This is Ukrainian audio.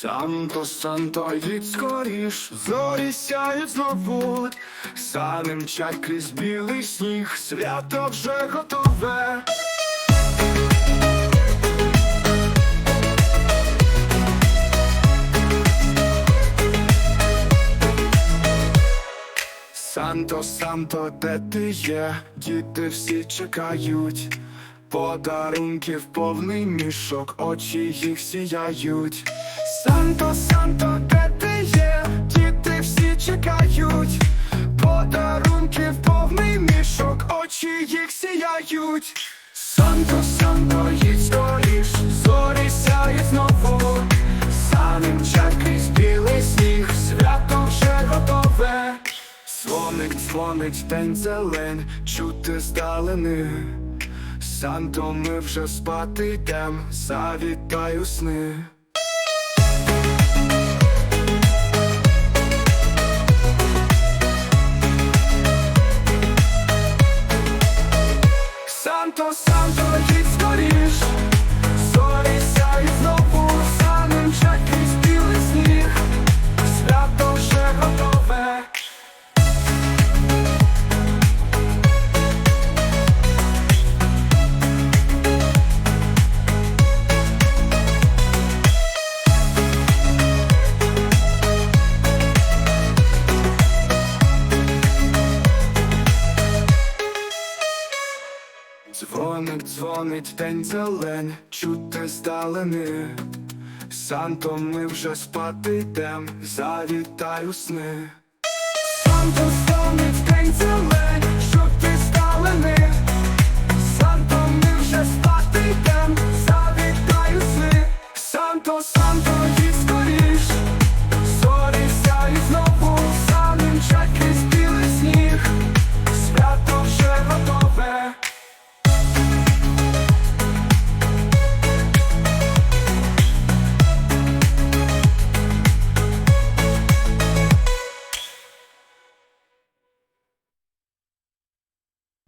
Санто, Санто, йдіть скоріш, зорі сяють знову, Сани мчать крізь білий сніг, свято вже готове. Санто, Санто, де ти є? Діти всі чекають. Подарунків повний мішок, очі їх сіяють. Санто, Санто, де ти є? Діти всі чекають. Подарунків повний мішок, очі їх сіяють. Санто, Санто, їдь скоріш, зорі сяють знову. Сани мчать крізь білий сніг, свято вже готове. Дзвоник дзвонить, день зелень, чути здалени. Санто, ми вже спати йдем, завітаю сни. Санто, Дзвоник дзвонить, день зелень, чути здалени. Санто, ми вже спати йдем, завітаю сни. Санто дзвонить, день зелень,